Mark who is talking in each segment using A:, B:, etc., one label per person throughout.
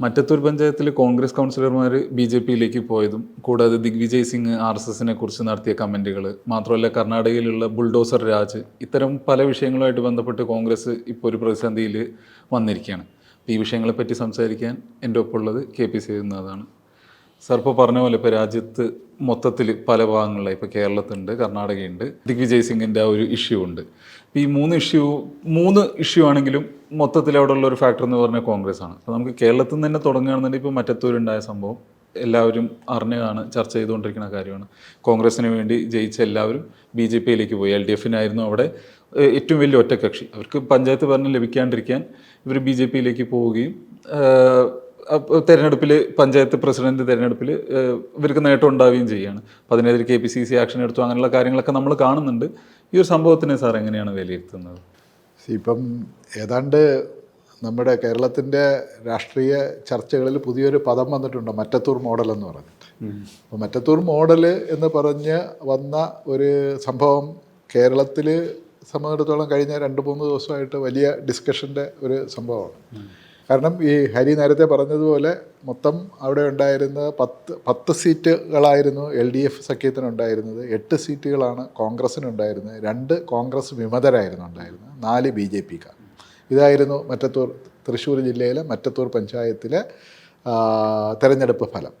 A: മറ്റത്തൂർ പഞ്ചായത്തിൽ കോൺഗ്രസ് കൗൺസിലർമാർ B J പിയിലേക്ക് പോയതും കൂടാതെ ദിഗ്വിജയ് സിംഗ് ആർ എസ് എസിനെ കുറിച്ച് നടത്തിയ കമന്റുകൾ മാത്രമല്ല കർണാടകയിലുള്ള ബുൾഡോസർ രാജ് ഇത്തരം പല വിഷയങ്ങളുമായിട്ട് ബന്ധപ്പെട്ട് കോൺഗ്രസ് ഇപ്പോൾ ഒരു പ്രതിസന്ധിയിൽ വന്നിരിക്കുകയാണ് ഈ വിഷയങ്ങളെപ്പറ്റി സംസാരിക്കാൻ എന്റെ ഒപ്പമുള്ളത് കെ പി സി എന്നതാണ് സാർ ഇപ്പോൾ പറഞ്ഞ പോലെ ഇപ്പോൾ രാജ്യത്ത് മൊത്തത്തിൽ പല ഭാഗങ്ങളിലായി. ഇപ്പോൾ കേരളത്തുണ്ട് കർണാടകയുണ്ട്. ദിഗ്വിജയ് സിംഗിന്റെ ആ ഒരു ഇഷ്യൂ ഉണ്ട്. ഈ മൂന്ന് ഇഷ്യൂ മൂന്ന് ഇഷ്യൂ ആണെങ്കിലും മൊത്തത്തിൽ അവിടെ ഉള്ള ഒരു ഫാക്ടർ എന്ന് പറഞ്ഞാൽ കോൺഗ്രസ് ആണ് അപ്പോൾ നമുക്ക് കേരളത്തിൽ നിന്ന് തന്നെ തുടങ്ങുകയാണെന്നുണ്ടെങ്കിൽ ഇപ്പോൾ മറ്റത്തൂരുണ്ടായ സംഭവം എല്ലാവരും അറിഞ്ഞതാണ് ചർച്ച ചെയ്തുകൊണ്ടിരിക്കുന്ന കാര്യമാണ്. കോൺഗ്രസിന് വേണ്ടി ജയിച്ച എല്ലാവരും ബി ജെ പിയിലേക്ക് പോയി. എൽ ഡി എഫിനായിരുന്നു അവിടെ ഏറ്റവും വലിയ ഒറ്റക്കക്ഷി. അവർക്ക് പഞ്ചായത്ത് ഭരണം ലഭിക്കാണ്ടിരിക്കാൻ ഇവർ ബി ജെ പിയിലേക്ക് പോവുകയും തെരഞ്ഞെടുപ്പിൽ പഞ്ചായത്ത് പ്രസിഡന്റ് തെരഞ്ഞെടുപ്പിൽ ഇവർക്ക് നേട്ടം ഉണ്ടാവുകയും ചെയ്യുകയാണ് അപ്പം അതിനെതിരെ K P C C action എടുത്തു അങ്ങനെയുള്ള കാര്യങ്ങളൊക്കെ നമ്മൾ കാണുന്നുണ്ട്. ഈ ഒരു സംഭവത്തിനെ സാർ എങ്ങനെയാണ് വിലയിരുത്തുന്നത്?
B: ഇപ്പം ഏതാണ്ട് നമ്മുടെ കേരളത്തിന്റെ രാഷ്ട്രീയ ചർച്ചകളിൽ പുതിയൊരു പദം വന്നിട്ടുണ്ട് മറ്റത്തൂർ മോഡൽ എന്ന് പറഞ്ഞിട്ട്. അപ്പോൾ മറ്റത്തൂർ മോഡൽ എന്ന് പറഞ്ഞ് വന്ന ഒരു സംഭവം കേരളത്തിൽ സംബന്ധിച്ചിടത്തോളം കഴിഞ്ഞ രണ്ട് മൂന്ന് ദിവസമായിട്ട് വലിയ ഡിസ്കഷന്റെ ഒരു സംഭവമാണ്. കാരണം ഈ ഹരി നേരത്തെ പറഞ്ഞതുപോലെ മൊത്തം അവിടെ ഉണ്ടായിരുന്ന പത്ത് പത്ത് സീറ്റുകളായിരുന്നു എൽ ഡി എഫ് സഖ്യത്തിനുണ്ടായിരുന്നത്. എട്ട് സീറ്റുകളാണ് കോൺഗ്രസ്സിനുണ്ടായിരുന്നത്. രണ്ട് കോൺഗ്രസ് വിമതരായിരുന്നു ഉണ്ടായിരുന്നത്. നാല് ബി ജെ പിക്കാർ ഇതായിരുന്നു മറ്റത്തൂർ തൃശ്ശൂർ ജില്ലയിലെ മറ്റത്തൂർ പഞ്ചായത്തിലെ തെരഞ്ഞെടുപ്പ് ഫലം.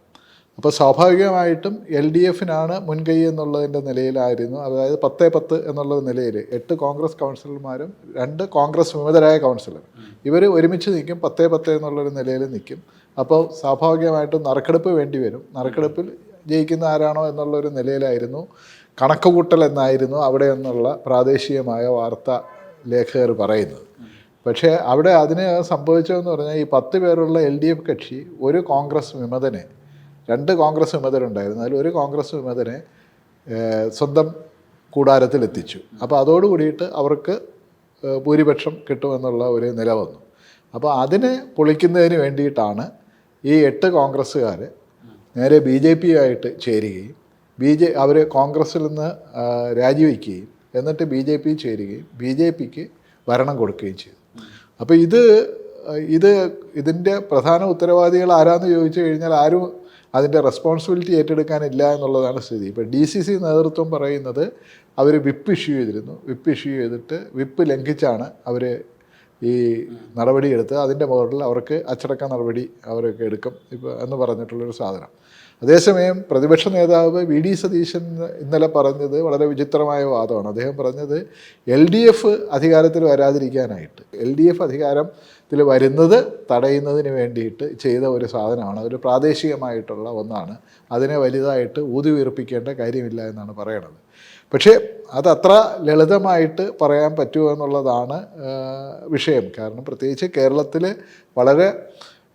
B: അപ്പോൾ സ്വാഭാവികമായിട്ടും എൽ ഡി എഫിനാണ് മുൻകൈ എന്നുള്ളതിന്റെ നിലയിലായിരുന്നു. അതായത് പത്തേ പത്ത് എന്നുള്ള നിലയിൽ എട്ട് കോൺഗ്രസ് കൗൺസിലർമാരും രണ്ട് കോൺഗ്രസ് വിമതരായ കൗൺസിലർ. ഇവർ ഒരുമിച്ച് നിൽക്കും പത്തേ പത്ത് എന്നുള്ളൊരു നിലയിൽ നിൽക്കും. അപ്പോൾ സ്വാഭാവികമായിട്ടും നറുക്കെടുപ്പ് വേണ്ടി വരും. നറുക്കെടുപ്പിൽ ജയിക്കുന്ന ആരാണോ എന്നുള്ളൊരു നിലയിലായിരുന്നു. കണക്കുകൂട്ടൽ എന്നായിരുന്നു അവിടെ നിന്നുള്ള പ്രാദേശികമായ വാർത്ത ലേഖകർ പറയുന്നത്. പക്ഷേ അവിടെ അതിന് സംഭവിച്ചതെന്ന് പറഞ്ഞാൽ ഈ പത്ത് പേരുള്ള എൽ ഡി എഫ് കക്ഷി ഒരു കോൺഗ്രസ് വിമതനെ രണ്ട് കോൺഗ്രസ് വിമതരുണ്ടായിരുന്നു. അതിൽ ഒരു കോൺഗ്രസ് വിമതനെ സ്വന്തം കൂടാരത്തിലെത്തിച്ചു. അപ്പോൾ അതോടുകൂടിയിട്ട് അവർക്ക് ഏഹ്, ഭൂരിപക്ഷം കിട്ടുമെന്നുള്ള ഒരു നില വന്നു. അപ്പോൾ അതിനെ പൊളിക്കുന്നതിന് വേണ്ടിയിട്ടാണ് ഈ എട്ട് കോൺഗ്രസ്സുകാർ നേരെ ബി ജെ പി ആയിട്ട് ചേരുകയും ബി ജെ അവർ കോൺഗ്രസ്സിൽ നിന്ന് രാജിവെക്കുകയും എന്നിട്ട് ബി ജെ പി ചേരുകയും ബി ജെ പിക്ക് ഭരണം കൊടുക്കുകയും ചെയ്തു. അപ്പോൾ ഇത് ഇത് ഇതിന്റെ പ്രധാന ഉത്തരവാദികൾ ആരാന്ന് ചോദിച്ചു കഴിഞ്ഞാൽ ആരും അതിന്റെ റെസ്പോൺസിബിലിറ്റി ഏറ്റെടുക്കാനില്ല എന്നുള്ളതാണ് സ്ഥിതി. ഇപ്പോൾ ഡി സി സി നേതൃത്വം പറയുന്നത് അവർ വിപ്പ് ഇഷ്യൂ ചെയ്തിരുന്നു. വിപ്പ് ഇഷ്യൂ ചെയ്തിട്ട് വിപ്പ് ലംഘിച്ചാണ് അവർ ഈ നടപടിയെടുത്ത് അതിന്റെ മുകളിൽ അവർക്ക് അച്ചടക്ക നടപടി അവരൊക്കെ എടുക്കും ഇപ്പോൾ എന്ന് പറഞ്ഞിട്ടുള്ളൊരു സാധനം. അതേസമയം പ്രതിപക്ഷ നേതാവ് വി ഡി സതീശൻ ഇന്നലെ പറഞ്ഞത് വളരെ വിചിത്രമായ വാദമാണ്. അദ്ദേഹം പറഞ്ഞത് എൽ ഡി എഫ് അധികാരത്തിൽ വരാതിരിക്കാനായിട്ട്. എൽ ഡി എഫ് അധികാരത്തിൽ വരുന്നത് തടയുന്നതിന് വേണ്ടിയിട്ട് ചെയ്ത ഒരു സാധനമാണ്. ഒരു പ്രാദേശികമായിട്ടുള്ള ഒന്നാണ്. അതിനെ വലുതായിട്ട് ഊതി വീർപ്പിക്കേണ്ട കാര്യമില്ല എന്നാണ് പറയണത്. പക്ഷേ അതത്ര ലളിതമായിട്ട് പറയാൻ പറ്റുമോ എന്നുള്ളതാണ് വിഷയം. കാരണം പ്രത്യേകിച്ച് കേരളത്തിൽ വളരെ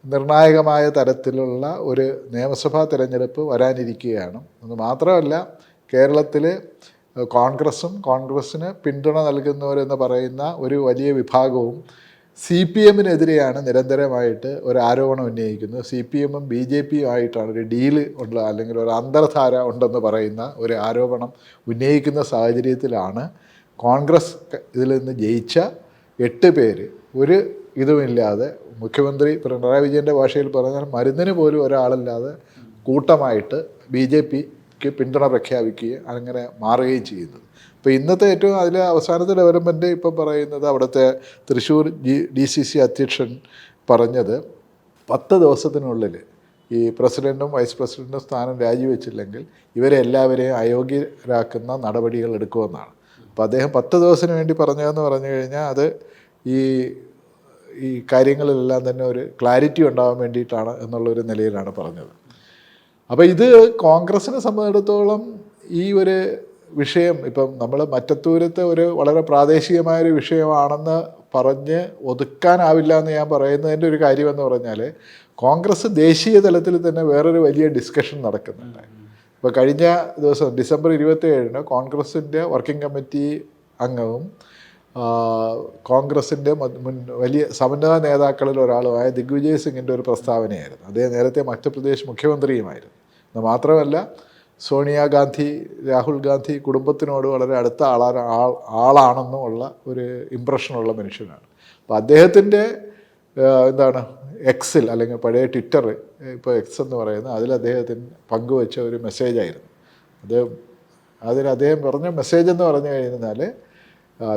B: നിർണായകമായ തരത്തിലുള്ള ഒരു നിയമസഭാ തിരഞ്ഞെടുപ്പ് വരാനിരിക്കുകയാണ്. അത് മാത്രമല്ല കേരളത്തിൽ കോൺഗ്രസ്സും കോൺഗ്രസ്സിന് പിന്തുണ നൽകുന്നവരെന്ന് പറയുന്ന ഒരു വലിയ വിഭാഗവും സി പി എമ്മിനെതിരെയാണ് നിരന്തരമായിട്ട് ഒരു ആരോപണം ഉന്നയിക്കുന്നത്. സി പി എമ്മും ബി ജെ പിയും ആയിട്ടാണ് ഒരു ഡീൽ ഉള്ള അല്ലെങ്കിൽ ഒരു അന്തർധാര ഉണ്ടെന്ന് പറയുന്ന ഒരു ആരോപണം ഉന്നയിക്കുന്ന സാഹചര്യത്തിലാണ് കോൺഗ്രസ് ഇതിൽ നിന്ന് ജയിച്ച എട്ട് പേര്. ഒരു ഇതുമില്ലാതെ മുഖ്യമന്ത്രി പിണറായി വിജയന്റെ ഭാഷയിൽ പറഞ്ഞാൽ മരുന്നിന് പോലും ഒരാളില്ലാതെ കൂട്ടമായിട്ട് ബി ജെ പിക്ക് പിന്തുണ പ്രഖ്യാപിക്കുകയും അങ്ങനെ മാറുകയും ചെയ്യുന്നത്. അപ്പോൾ ഇന്നത്തെ ഏറ്റവും അതിലെ അവസാനത്തെ ഡെവലപ്മെന്റ് ഇപ്പം പറയുന്നത് അവിടുത്തെ Thrissur G D C C അധ്യക്ഷൻ പറഞ്ഞത് പത്ത് ദിവസത്തിനുള്ളിൽ ഈ പ്രസിഡന്റും വൈസ് പ്രസിഡന്റും സ്ഥാനം രാജിവെച്ചില്ലെങ്കിൽ ഇവരെ എല്ലാവരെയും അയോഗ്യരാക്കുന്ന നടപടികൾ എടുക്കുമെന്നാണ്. അപ്പോൾ അദ്ദേഹം പത്ത് ദിവസത്തിന് വേണ്ടി പറഞ്ഞതെന്ന് പറഞ്ഞു കഴിഞ്ഞാൽ അത് ഈ ഈ കാര്യങ്ങളിലെല്ലാം തന്നെ ഒരു ക്ലാരിറ്റി ഉണ്ടാകാൻ വേണ്ടിയിട്ടാണ് എന്നുള്ളൊരു നിലയിലാണ് പറഞ്ഞത്. അപ്പോൾ ഇത് കോൺഗ്രസിനെ സംബന്ധിച്ചിടത്തോളം ഈ ഒരു വിഷയം ഇപ്പം നമ്മൾ മറ്റത്തൂരത്തെ ഒരു വളരെ പ്രാദേശികമായൊരു വിഷയമാണെന്ന് പറഞ്ഞ് ഒതുക്കാനാവില്ല എന്ന് ഞാൻ പറയുന്നതിന്റെ ഒരു കാര്യമെന്ന് പറഞ്ഞാൽ കോൺഗ്രസ് ദേശീയ തലത്തിൽ തന്നെ വേറൊരു വലിയ ഡിസ്കഷൻ നടക്കുന്നുണ്ട്. ഇപ്പോൾ കഴിഞ്ഞ ദിവസം ഡിസംബർ ഇരുപത്തി ഏഴിന് കോൺഗ്രസിന്റെ വർക്കിംഗ് കമ്മിറ്റി അംഗവും കോൺഗ്രസിന്റെ മുൻ വലിയ സമന്വയ നേതാക്കളിൽ ഒരാളുമായ ദിഗ്വിജയ് സിംഗിന്റെ ഒരു പ്രസ്താവനയായിരുന്നു. അദ്ദേഹം നേരത്തെ മധ്യപ്രദേശ് മുഖ്യമന്ത്രിയുമായിരുന്നു. എന്ന് മാത്രമല്ല സോണിയാഗാന്ധി രാഹുൽ ഗാന്ധി കുടുംബത്തിനോട് വളരെ അടുത്ത ആളാണ് ആൾ ആളാണെന്നും ഉള്ള ഒരു ഇമ്പ്രഷനുള്ള മനുഷ്യനാണ്. അപ്പോൾ അദ്ദേഹത്തിന്റെ എന്താണ് എക്സിൽ അല്ലെങ്കിൽ പഴയ ട്വിറ്റർ ഇപ്പോൾ എക്സ് എന്ന് പറയുന്ന അതിൽ അദ്ദേഹത്തിന് പങ്കുവച്ച ഒരു മെസ്സേജായിരുന്നു അത് അതിൽ അദ്ദേഹം പറഞ്ഞ മെസ്സേജ് എന്ന് പറഞ്ഞു കഴിഞ്ഞാൽ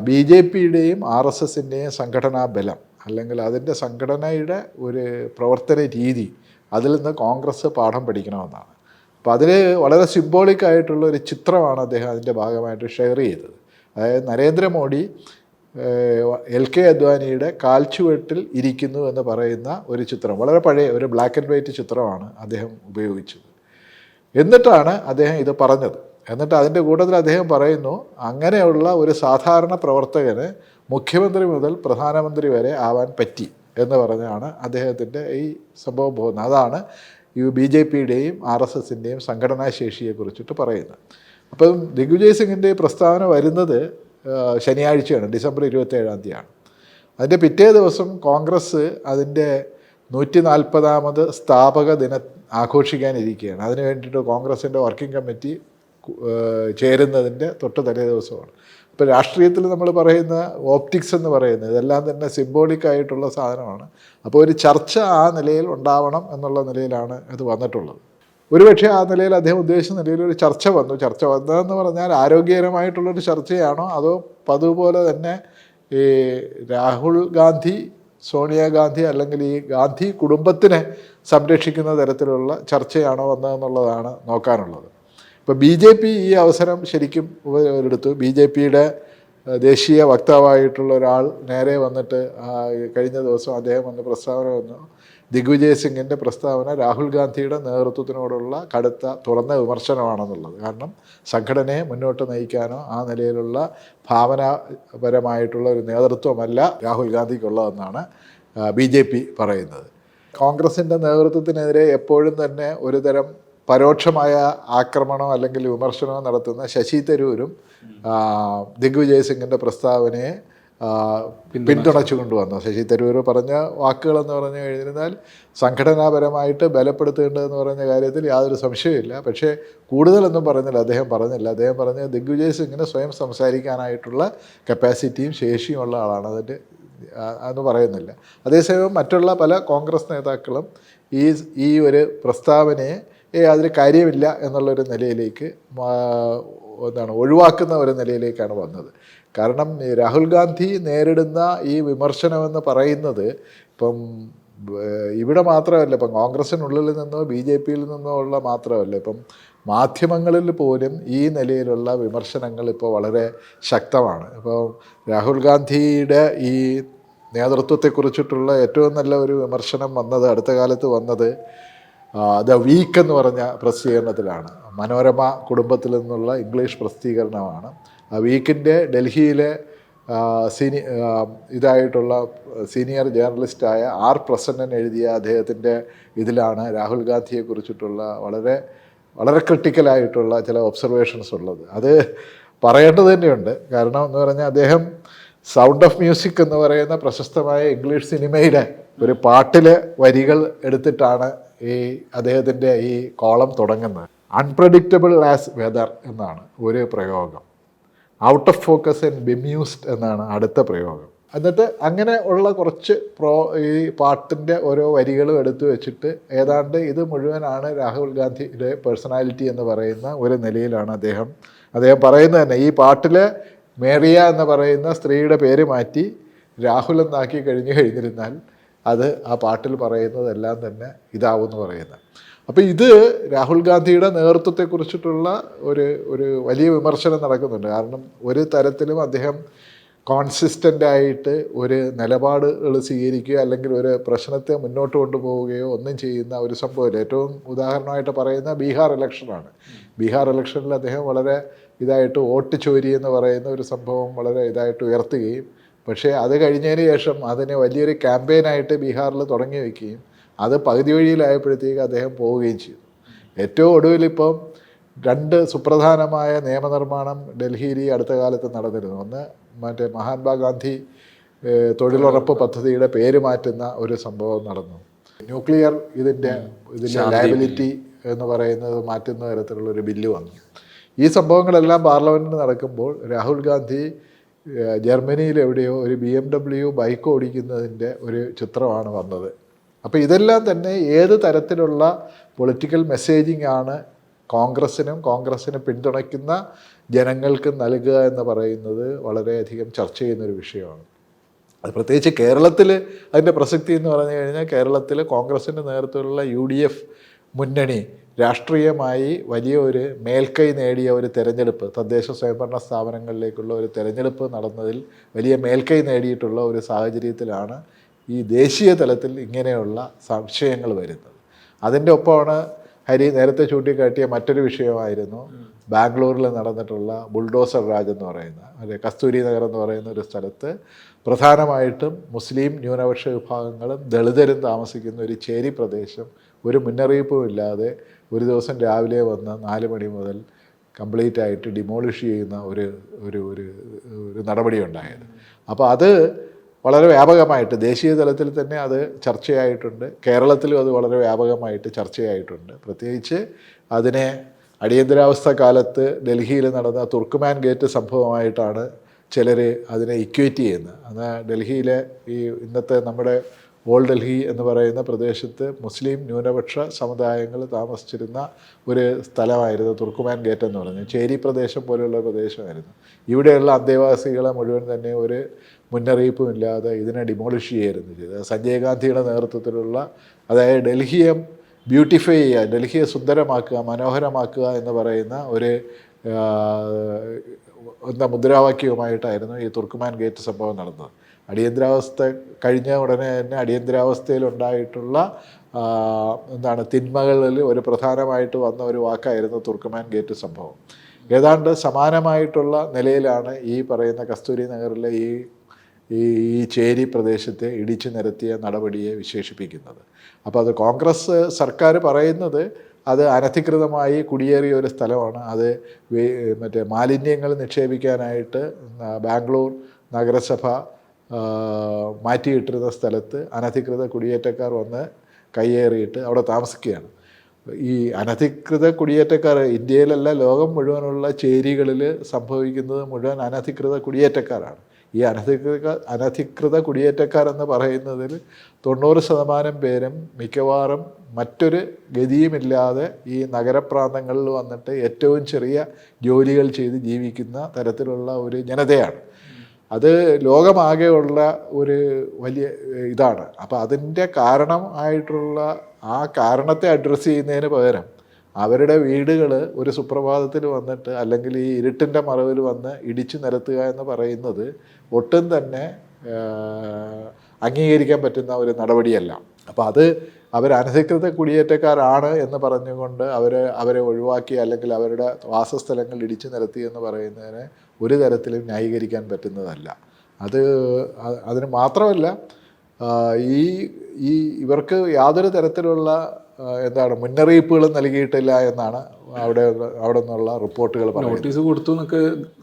B: ബി ജെ പിയുടെയും ആർ എസ് എസിന്റെയും സംഘടനാ ബലം അല്ലെങ്കിൽ അതിന്റെ സംഘടനയുടെ ഒരു പ്രവർത്തന രീതി അതിൽ നിന്ന് കോൺഗ്രസ് പാഠം പഠിക്കണമെന്നാണ്. അപ്പോൾ അതിൽ വളരെ സിംബോളിക് ആയിട്ടുള്ള ഒരു ചിത്രമാണ് അദ്ദേഹം അതിന്റെ ഭാഗമായിട്ട് ഷെയർ ചെയ്തത്. അതായത് നരേന്ദ്രമോദി എൽ കെ അദ്വാനിയുടെ കാൽച്ചുവെട്ടിൽ ഇരിക്കുന്നു എന്ന് പറയുന്ന ഒരു ചിത്രം വളരെ പഴയ ഒരു ബ്ലാക്ക് ആൻഡ് വൈറ്റ് ചിത്രമാണ് അദ്ദേഹം ഉപയോഗിച്ചത്. എന്നിട്ടാണ് അദ്ദേഹം ഇത് പറഞ്ഞത്. എന്നിട്ട് അതിന്റെ കൂട്ടത്തിൽ അദ്ദേഹം പറയുന്നു അങ്ങനെയുള്ള ഒരു സാധാരണ പ്രവർത്തകന് മുഖ്യമന്ത്രി മുതൽ പ്രധാനമന്ത്രി വരെ ആവാൻ പറ്റി എന്ന് പറഞ്ഞാണ് അദ്ദേഹത്തിന്റെ ഈ സംഭവം പോകുന്നത് അതാണ് ഈ ബി ജെ പിയുടെയും ആർ എസ് എസിന്റെയും സംഘടനാ ശേഷിയെക്കുറിച്ചിട്ട് പറയുന്നത് അപ്പം ദിഗ്വിജയ് സിംഗിന്റെ പ്രസ്താവന വരുന്നത് ശനിയാഴ്ചയാണ് ഡിസംബർ ഇരുപത്തേഴാം തീയതിയാണ്. അതിന്റെ പിറ്റേ ദിവസം കോൺഗ്രസ് അതിന്റെ നൂറ്റി നാൽപ്പതാമത് സ്ഥാപക ദിന ആഘോഷിക്കാനിരിക്കുകയാണ്. അതിന് വേണ്ടിയിട്ട് കോൺഗ്രസിന്റെ വർക്കിംഗ് കമ്മിറ്റി ചേരുന്നതിന്റെ തൊട്ട് തലേ ദിവസമാണ്. ഇപ്പോൾ രാഷ്ട്രീയത്തിൽ നമ്മൾ പറയുന്ന ഓപ്റ്റിക്സ് എന്ന് പറയുന്നത് ഇതെല്ലാം തന്നെ സിംബോളിക് ആയിട്ടുള്ള സാധനമാണ്. അപ്പോൾ ഒരു ചർച്ച ആ നിലയിൽ ഉണ്ടാവണം എന്നുള്ള നിലയിലാണ് അത് വന്നിട്ടുള്ളത്. ഒരുപക്ഷെ ആ നിലയിൽ അദ്ദേഹം ഉദ്ദേശിച്ച നിലയിൽ ഒരു ചർച്ച വന്നു. ചർച്ച വന്നതെന്ന് പറഞ്ഞാൽ ആരോഗ്യകരമായിട്ടുള്ളൊരു ചർച്ചയാണോ? അതോ പതുപോലെ തന്നെ ഈ രാഹുൽ ഗാന്ധി സോണിയാഗാന്ധി അല്ലെങ്കിൽ ഈ ഗാന്ധി കുടുംബത്തിനെ സംരക്ഷിക്കുന്ന തരത്തിലുള്ള ചർച്ചയാണോ വന്നതെന്നുള്ളതാണ് നോക്കാനുള്ളത്. ഇപ്പോൾ ബി ജെ പി ഈ അവസരം ശരിക്കും ഉപയോഗപ്പെടുത്തു ബി ജെ പിയുടെ ദേശീയ വക്താവായിട്ടുള്ള ഒരാൾ നേരെ വന്നിട്ട് കഴിഞ്ഞ ദിവസം അദ്ദേഹം വന്ന് പ്രസ്താവന വന്നു. ദിഗ്വിജയ് സിംഗിന്റെ പ്രസ്താവന രാഹുൽ ഗാന്ധിയുടെ നേതൃത്വത്തിനോടുള്ള കടുത്ത തുറന്ന വിമർശനമാണെന്നുള്ളത്. കാരണം സംഘടനയെ മുന്നോട്ട് നയിക്കാനോ ആ നിലയിലുള്ള ഭാവനാപരമായിട്ടുള്ള ഒരു നേതൃത്വമല്ല രാഹുൽ ഗാന്ധിക്കുള്ളതെന്നാണ് ബി ജെ പി പറയുന്നത്. കോൺഗ്രസിന്റെ നേതൃത്വത്തിനെതിരെ എപ്പോഴും തന്നെ ഒരുതരം പരോക്ഷമായ ആക്രമണം അല്ലെങ്കിൽ വിമർശനമോ നടത്തുന്ന ശശി തരൂരും ദിഗ്വിജയ് സിംഗിന്റെ പ്രസ്താവനയെ പിന്തുണച്ചു. കൊണ്ടുവന്നു ശശി തരൂർ പറഞ്ഞ വാക്കുകളെന്ന് പറഞ്ഞു കഴിഞ്ഞിരുന്നാൽ സംഘടനാപരമായിട്ട് ബലപ്പെടുത്തേണ്ടതെന്ന് പറഞ്ഞ കാര്യത്തിൽ യാതൊരു സംശയമില്ല പക്ഷേ കൂടുതലൊന്നും പറഞ്ഞില്ല. അദ്ദേഹം പറഞ്ഞില്ല. അദ്ദേഹം പറഞ്ഞ ദിഗ്വിജയ് സിംഗിന് സ്വയം സംസാരിക്കാനായിട്ടുള്ള കപ്പാസിറ്റിയും ശേഷിയും ഉള്ള ആളാണ്. അതിന്റെ എന്ന് പറയുന്നില്ല. അതേസമയം മറ്റുള്ള പല കോൺഗ്രസ് നേതാക്കളും ഈ ഈ ഒരു പ്രസ്താവനയെ ഏ അതിന് കാര്യമില്ല എന്നുള്ളൊരു നിലയിലേക്ക് എന്താണ് ഒഴിവാക്കുന്ന ഒരു നിലയിലേക്കാണ് വന്നത്. കാരണം രാഹുൽ ഗാന്ധി നേരിടുന്ന ഈ വിമർശനമെന്ന് പറയുന്നത് ഇപ്പം ഇവിടെ മാത്രമല്ല ഇപ്പം കോൺഗ്രസിനുള്ളിൽ നിന്നോ ബി ജെ പിയിൽ നിന്നോ ഉള്ള മാത്രമല്ല ഇപ്പം മാധ്യമങ്ങളിൽ പോലും ഈ നിലയിലുള്ള വിമർശനങ്ങൾ ഇപ്പോൾ വളരെ ശക്തമാണ്. ഇപ്പോൾ രാഹുൽ ഗാന്ധിയുടെ ഈ നേതൃത്വത്തെക്കുറിച്ചിട്ടുള്ള ഏറ്റവും നല്ല ഒരു വിമർശനം വന്നത് അടുത്ത കാലത്ത് വന്നത് ദ വീക്ക് എന്ന് പറഞ്ഞ പ്രസിദ്ധീകരണത്തിലാണ്. മനോരമ കുടുംബത്തിൽ നിന്നുള്ള ഇംഗ്ലീഷ് പ്രസിദ്ധീകരണമാണ്. ആ വീക്കിന്റെ ഡൽഹിയിലെ സീനി ഇതായിട്ടുള്ള സീനിയർ ജേർണലിസ്റ്റായ ആർ പ്രസന്നൻ എഴുതിയ അദ്ദേഹത്തിന്റെ ഇതിലാണ് രാഹുൽ ഗാന്ധിയെ കുറിച്ചിട്ടുള്ള വളരെ വളരെ ക്രിട്ടിക്കലായിട്ടുള്ള ചില ഒബ്സർവേഷൻസ് ഉള്ളത്. അത് പറയേണ്ടത് തന്നെയുണ്ട്. കാരണം എന്ന് പറഞ്ഞാൽ അദ്ദേഹം സൗണ്ട് ഓഫ് മ്യൂസിക് എന്ന് പറയുന്ന പ്രശസ്തമായ ഇംഗ്ലീഷ് സിനിമയിലെ ഒരു പാട്ടിലെ വരികൾ എടുത്തിട്ടാണ് ഈ അദ്ദേഹത്തിന്റെ ഈ കോളം തുടങ്ങുന്നത് അൺപ്രഡിക്റ്റബിൾ ആസ് വെതർ എന്നാണ് ഒരു പ്രയോഗം. Out of focus and bemused എന്നാണ് അടുത്ത പ്രയോഗം. എന്നിട്ട് അങ്ങനെ ഉള്ള കുറച്ച് പ്രോ ഈ പാട്ടിന്റെ ഓരോ വരികളും എടുത്തു വെച്ചിട്ട് ഏതാണ്ട് ഇത് മുഴുവനാണ് രാഹുൽ ഗാന്ധിയുടെ പേഴ്സണാലിറ്റി എന്ന് പറയുന്ന ഒരു നിലയിലാണ് അദ്ദേഹം. അദ്ദേഹം പറയുന്നത് തന്നെ ഈ പാട്ടിൽ മേറിയ എന്ന് പറയുന്ന സ്ത്രീയുടെ പേര് മാറ്റി രാഹുൽ എന്നാക്കി കഴിഞ്ഞു കഴിഞ്ഞിരുന്നാൽ അത് ആ പാട്ടിൽ പറയുന്നതെല്ലാം തന്നെ ഇതാവുമെന്ന് പറയുന്നത്. അപ്പോൾ ഇത് രാഹുൽ ഗാന്ധിയുടെ നേതൃത്വത്തെക്കുറിച്ചിട്ടുള്ള ഒരു ഒരു വലിയ വിമർശനം നടക്കുന്നുണ്ട്. കാരണം ഒരു തരത്തിലും അദ്ദേഹം കോൺസിസ്റ്റന്റായിട്ട് ഒരു നിലപാടുകൾ സ്വീകരിക്കുകയോ അല്ലെങ്കിൽ ഒരു പ്രശ്നത്തെ മുന്നോട്ട് കൊണ്ടുപോവുകയോ ഒന്നും ചെയ്യുന്ന ഒരു സംഭവമില്ല. ഏറ്റവും ഉദാഹരണമായിട്ട് പറയുന്ന ബീഹാർ ഇലക്ഷനാണ് ബീഹാർ ഇലക്ഷനിൽ അദ്ദേഹം വളരെ ഇതായിട്ട് വോട്ട് ചോരി എന്ന് പറയുന്ന ഒരു സംഭവം വളരെ ഇതായിട്ട് ഉയർത്തുകയും പക്ഷേ അത് കഴിഞ്ഞതിന് ശേഷം അതിന് വലിയൊരു ക്യാമ്പയിനായിട്ട് ബീഹാറിൽ തുടങ്ങി വയ്ക്കുകയും അത് പകുതി വഴിയിലായപ്പോഴത്തേക്ക് അദ്ദേഹം പോവുകയും ചെയ്തു. ഏറ്റവും ഒടുവിലിപ്പം രണ്ട് സുപ്രധാനമായ നിയമനിർമ്മാണം ഡൽഹിയിൽ ഈ അടുത്ത കാലത്ത് നടന്നിരുന്നു. ഒന്ന് മറ്റേ മഹാത്മാ ഗാന്ധി തൊഴിലുറപ്പ് പദ്ധതിയുടെ പേര് മാറ്റുന്ന ഒരു സംഭവം നടന്നു. ന്യൂക്ലിയർ ഇതിന്റെ ഇതിന്റെ ലയബിലിറ്റി എന്ന് പറയുന്നത് മാറ്റുന്ന തരത്തിലുള്ള ഒരു ബില്ല് വന്നു. ഈ സംഭവങ്ങളെല്ലാം പാർലമെന്റിൽ നടക്കുമ്പോൾ രാഹുൽ ഗാന്ധി ജർമ്മനിയിൽ എവിടെയോ ഒരു ബി എം ഡബ്ല്യു ബൈക്ക് ഓടിക്കുന്നതിന്റെ ഒരു ചിത്രമാണ് വന്നത്. അപ്പോൾ ഇതെല്ലാം തന്നെ ഏത് തരത്തിലുള്ള പൊളിറ്റിക്കൽ മെസ്സേജിംഗ് ആണ് കോൺഗ്രസ്സിനും കോൺഗ്രസ്സിനെ പിന്തുണയ്ക്കുന്ന ജനങ്ങൾക്കും നൽകുക എന്ന് പറയുന്നത് വളരെയധികം ചർച്ച ചെയ്യുന്നൊരു വിഷയമാണ്. അത് പ്രത്യേകിച്ച് കേരളത്തിൽ അതിന്റെ പ്രസക്തി എന്ന് പറഞ്ഞു കഴിഞ്ഞാൽ കേരളത്തിൽ കോൺഗ്രസിന്റെ നേതൃത്വത്തിലുള്ള യു ഡി എഫ് മുന്നണി രാഷ്ട്രീയമായി വലിയ ഒരു മേൽക്കൈ നേടിയ ഒരു തെരഞ്ഞെടുപ്പ് തദ്ദേശ സ്വയംഭരണ സ്ഥാപനങ്ങളിലേക്കുള്ള ഒരു തെരഞ്ഞെടുപ്പ് നടന്നതിൽ വലിയ മേൽക്കൈ നേടിയിട്ടുള്ള ഒരു സാഹചര്യത്തിലാണ് ഈ ദേശീയ തലത്തിൽ ഇങ്ങനെയുള്ള സംശയങ്ങൾ വരുന്നത്. അതിന്റെ ഒപ്പമാണ് ഹരി നേരത്തെ ചൂണ്ടിക്കാട്ടിയ മറ്റൊരു വിഷയമായിരുന്നു ബാംഗ്ലൂരിൽ നടന്നിട്ടുള്ള ബുൾഡോസർ രാജ് എന്ന് പറയുന്ന അല്ലെ കസ്തൂരി നഗർ എന്ന് പറയുന്ന ഒരു സ്ഥലത്ത് പ്രധാനമായിട്ടും മുസ്ലിം ന്യൂനപക്ഷ വിഭാഗങ്ങളും ദളിതരും താമസിക്കുന്ന ഒരു ചേരി പ്രദേശം ഒരു മുന്നറിയിപ്പും ഇല്ലാതെ ഒരു ദിവസം രാവിലെ വന്ന് നാല് മണി മുതൽ കംപ്ലീറ്റ് ആയിട്ട് ഡിമോളിഷ് ചെയ്യുന്ന ഒരു ഒരു ഒരു ഒരു നടപടി ഉണ്ടായത്. അപ്പോൾ അത് വളരെ വ്യാപകമായിട്ട് ദേശീയ തലത്തിൽ തന്നെ അത് ചർച്ചയായിട്ടുണ്ട്. കേരളത്തിലും അത് വളരെ വ്യാപകമായിട്ട് ചർച്ചയായിട്ടുണ്ട്. പ്രത്യേകിച്ച് അതിനെ അടിയന്തരാവസ്ഥ കാലത്ത് ഡൽഹിയിൽ നടന്ന തുർക്കുമാൻ ഗേറ്റ് സംഭവമായിട്ടാണ് ചിലർ അതിനെ ഇക്വേറ്റ് ചെയ്യുന്നത്. അത് ഡൽഹിയിലെ ഈ ഇന്നത്തെ നമ്മുടെ ഓൾഡ് ഡൽഹി എന്ന് പറയുന്ന പ്രദേശത്ത് മുസ്ലിം ന്യൂനപക്ഷ സമുദായങ്ങൾ താമസിച്ചിരുന്ന ഒരു സ്ഥലമായിരുന്നു തുർക്കുമാൻ ഗേറ്റ് എന്ന് പറഞ്ഞു ചേരി പ്രദേശം പോലെയുള്ള പ്രദേശമായിരുന്നു. ഇവിടെയുള്ള അന്തേവാസികളെ മുഴുവൻ തന്നെ ഒരു മുന്നറിയിപ്പും ഇല്ലാതെ ഇതിനെ ഡിമോളിഷ് ചെയ്യായിരുന്നു ചെയ്തത്. സഞ്ജയ് ഗാന്ധിയുടെ നേതൃത്വത്തിലുള്ള അതായത് ഡൽഹിയെ ബ്യൂട്ടിഫൈ ചെയ്യുക ഡൽഹിയെ സുന്ദരമാക്കുക മനോഹരമാക്കുക എന്ന് പറയുന്ന ഒരു എന്താ മുദ്രാവാക്യവുമായിട്ടായിരുന്നു ഈ തുർക്കുമാൻ ഗേറ്റ് സംഭവം നടന്നത്. അടിയന്തരാവസ്ഥ കഴിഞ്ഞ ഉടനെ തന്നെ അടിയന്തരാവസ്ഥയിലുണ്ടായിട്ടുള്ള എന്താണ് തിന്മകളിൽ ഒരു പ്രധാനമായിട്ട് വന്ന ഒരു വാക്കായിരുന്നു തുർക്കുമാൻ ഗേറ്റ് സംഭവം. ഏതാണ്ട് സമാനമായിട്ടുള്ള നിലയിലാണ് ഈ പറയുന്ന കസ്തൂരി നഗറിലെ ഈ ഈ ചേരി പ്രദേശത്തെ ഇടിച്ചു നിരത്തിയ നടപടിയെ വിശേഷിപ്പിക്കുന്നത്. അപ്പോൾ അത് കോൺഗ്രസ് സർക്കാർ പറയുന്നത് അത് അനധികൃതമായി കുടിയേറിയ ഒരു സ്ഥലമാണ്. അത് മറ്റേ മാലിന്യങ്ങൾ നിക്ഷേപിക്കാനായിട്ട് ബാംഗ്ലൂർ നഗരസഭ മാറ്റിയിട്ടിരുന്ന സ്ഥലത്ത് അനധികൃത കുടിയേറ്റക്കാർ വന്ന് കയ്യേറിയിട്ട് അവിടെ താമസിക്കുകയാണ്. ഈ അനധികൃത കുടിയേറ്റക്കാർ ഇന്ത്യയിലല്ല ലോകം മുഴുവനുള്ള ചേരികളിൽ സംഭവിക്കുന്നത് മുഴുവൻ അനധികൃത കുടിയേറ്റക്കാരാണ്. ഈ അനധികൃത അനധികൃത കുടിയേറ്റക്കാരെന്ന് പറയുന്നതിൽ തൊണ്ണൂറ് ശതമാനം പേരും മിക്കവാറും മറ്റൊരു ഗതിയുമില്ലാതെ ഈ നഗരപ്രാന്തങ്ങളിൽ വന്നിട്ട് ഏറ്റവും ചെറിയ ജോലികൾ ചെയ്ത് ജീവിക്കുന്ന തരത്തിലുള്ള ഒരു ജനതയാണ്. അത് ലോകമാകെയുള്ള ഒരു വലിയ ഇതാണ്. അപ്പോൾ അതിന്റെ കാരണം ആയിട്ടുള്ള ആ കാരണത്തെ അഡ്രസ്സ് ചെയ്യുന്നതിന് പകരം അവരുടെ വീടുകൾ ഒരു സുപ്രഭാതത്തിൽ വന്നിട്ട് അല്ലെങ്കിൽ ഈ ഇരുട്ടിന്റെ മറവിൽ വന്ന് ഇടിച്ചു നിരത്തുക എന്ന് പറയുന്നത് ഒട്ടും തന്നെ അംഗീകരിക്കാൻ പറ്റുന്ന ഒരു നടപടിയല്ല. അപ്പോൾ അത് അവർ അനധികൃത കുടിയേറ്റക്കാരാണ് എന്ന് പറഞ്ഞുകൊണ്ട് അവർ അവരെ ഒഴിവാക്കി അല്ലെങ്കിൽ അവരുടെ വാസസ്ഥലങ്ങൾ ഇടിച്ചു നിരത്തി എന്ന് പറയുന്നതിനെ ഒരു തരത്തിലും ന്യായീകരിക്കാൻ പറ്റുന്നതല്ല. അത് അതിന് മാത്രമല്ല ഈ ഈ ഇവർക്ക് യാതൊരു തരത്തിലുള്ള എന്താണ് മുന്നറിയിപ്പുകൾ നൽകിയിട്ടില്ല എന്നാണ് അവിടെ അവിടെ നിന്നുള്ള റിപ്പോർട്ടുകൾ പറയുന്നത്.
A: നോട്ടീസ് കൊടുത്തു എന്നൊക്കെ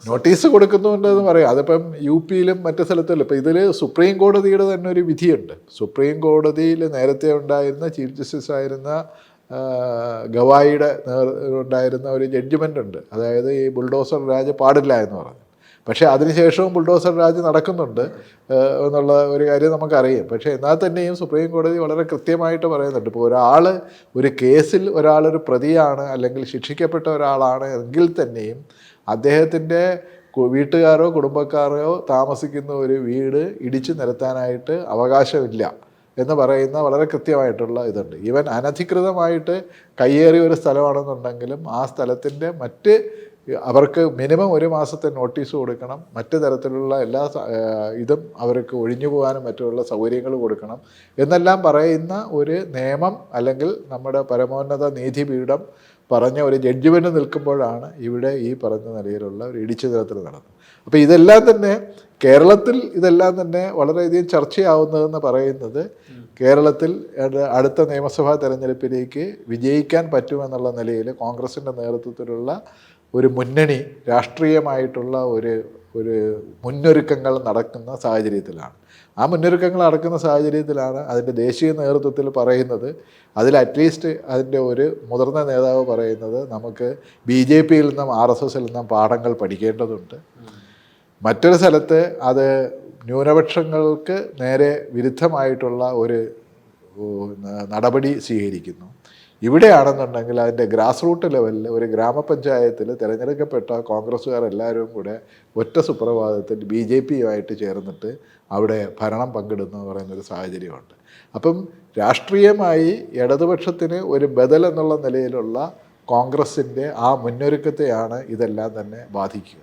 B: നോട്ടീസ് കൊടുക്കുന്നുണ്ടെന്ന് പറയും. അതിപ്പം യു പിയിലും മറ്റു സ്ഥലത്തും ഇപ്പം ഇതിൽ സുപ്രീം കോടതിയുടെ തന്നെ ഒരു വിധിയുണ്ട്. സുപ്രീം കോടതിയിൽ നേരത്തെ ഉണ്ടായിരുന്ന ചീഫ് ജസ്റ്റിസ് ആയിരുന്ന ഗവായിയുടെ ഉണ്ടായിരുന്ന ഒരു ജഡ്ജ്മെന്റ് ഉണ്ട്. അതായത് ഈ ബുൾഡോസർ രാജ പാടില്ല എന്ന് പറഞ്ഞു. പക്ഷേ അതിനുശേഷവും ബുൾഡോസർ രാജ് നടക്കുന്നുണ്ട് എന്നുള്ള ഒരു കാര്യം നമുക്കറിയാം. പക്ഷേ എന്നാൽ തന്നെയും സുപ്രീം കോടതി വളരെ കൃത്യമായിട്ട് പറയുന്നുണ്ട്. ഇപ്പോൾ ഒരാൾ ഒരു കേസിൽ ഒരാളൊരു പ്രതിയാണ് അല്ലെങ്കിൽ ശിക്ഷിക്കപ്പെട്ട ഒരാളാണ് എങ്കിൽ തന്നെയും അദ്ദേഹത്തിന്റെ വീട്ടുകാരോ കുടുംബക്കാരോ താമസിക്കുന്ന ഒരു വീട് ഇടിച്ചു നിരത്താനായിട്ട് അവകാശമില്ല എന്ന് പറയുന്ന വളരെ കൃത്യമായിട്ടുള്ള ഇതുണ്ട്. ഈവൻ അനധികൃതമായിട്ട് കയ്യേറിയ ഒരു സ്ഥലമാണെന്നുണ്ടെങ്കിലും ആ സ്ഥലത്തിന്റെ മറ്റ് അവർക്ക് മിനിമം ഒരു മാസത്തെ നോട്ടീസ് കൊടുക്കണം. മറ്റു തരത്തിലുള്ള എല്ലാ ഇതും അവർക്ക് ഒഴിഞ്ഞു പോകാനും മറ്റുള്ള സൗകര്യങ്ങൾ കൊടുക്കണം. എന്നെല്ലാം പറയുന്ന ഒരു നിയമം അല്ലെങ്കിൽ നമ്മുടെ പരമോന്നത നീതിപീഠം പറഞ്ഞ ഒരു ജഡ്ജ്മെന്റ് നിൽക്കുമ്പോഴാണ് ഇവിടെ ഈ പറഞ്ഞ നിലയിലുള്ള ഒരു ഇടിച്ചു തരത്തിൽ നടന്നത്. അപ്പോൾ ഇതെല്ലാം തന്നെ കേരളത്തിൽ ഇതെല്ലാം തന്നെ വളരെയധികം ചർച്ചയാവുന്നതെന്ന് പറയുന്നത് കേരളത്തിൽ അടുത്ത നിയമസഭാ തെരഞ്ഞെടുപ്പിലേക്ക് വിജയിക്കാൻ പറ്റുമെന്നുള്ള നിലയിൽ കോൺഗ്രസിന്റെ നേതൃത്വത്തിലുള്ള ഒരു മുന്നണി രാഷ്ട്രീയമായിട്ടുള്ള ഒരു ഒരു മുന്നൊരുക്കങ്ങൾ നടക്കുന്ന സാഹചര്യത്തിലാണ്. ആ മുന്നൊരുക്കങ്ങൾ നടക്കുന്ന സാഹചര്യത്തിലാണ് അതിന്റെ ദേശീയ നേതൃത്വത്തിൽ പറയുന്നത്. അതിൽ അറ്റ്ലീസ്റ്റ് അതിന്റെ ഒരു മുതിർന്ന നേതാവ് പറയുന്നത് നമുക്ക് ബി ജെ പിയിൽ നിന്നും ആർ എസ് എസിൽ നിന്നും പാഠങ്ങൾ പഠിക്കേണ്ടതുണ്ട്. മറ്റൊരു സ്ഥലത്ത് അത് ന്യൂനപക്ഷങ്ങൾക്ക് നേരെ വിരുദ്ധമായിട്ടുള്ള ഒരു നടപടി സ്വീകരിക്കുന്നു. ഇവിടെയാണെന്നുണ്ടെങ്കിൽ അതിന്റെ ഗ്രാസ് റൂട്ട് ലെവലിൽ ഒരു ഗ്രാമപഞ്ചായത്തിൽ തിരഞ്ഞെടുക്കപ്പെട്ട കോൺഗ്രസ്സുകാരെല്ലാവരും കൂടെ ഒറ്റ സുപ്രഭാതത്തിൽ ബി ജെ പിയുമായിട്ട് ചേർന്നിട്ട് അവിടെ ഭരണം പങ്കിടുന്നു എന്ന് പറയുന്നൊരു സാഹചര്യമുണ്ട്. അപ്പം രാഷ്ട്രീയമായി ഇടതുപക്ഷത്തിന് ഒരു ബദൽ എന്നുള്ള നിലയിലുള്ള കോൺഗ്രസിന്റെ ആ മുന്നൊരുക്കത്തെയാണ് ഇതെല്ലാം തന്നെ ബാധിക്കുക.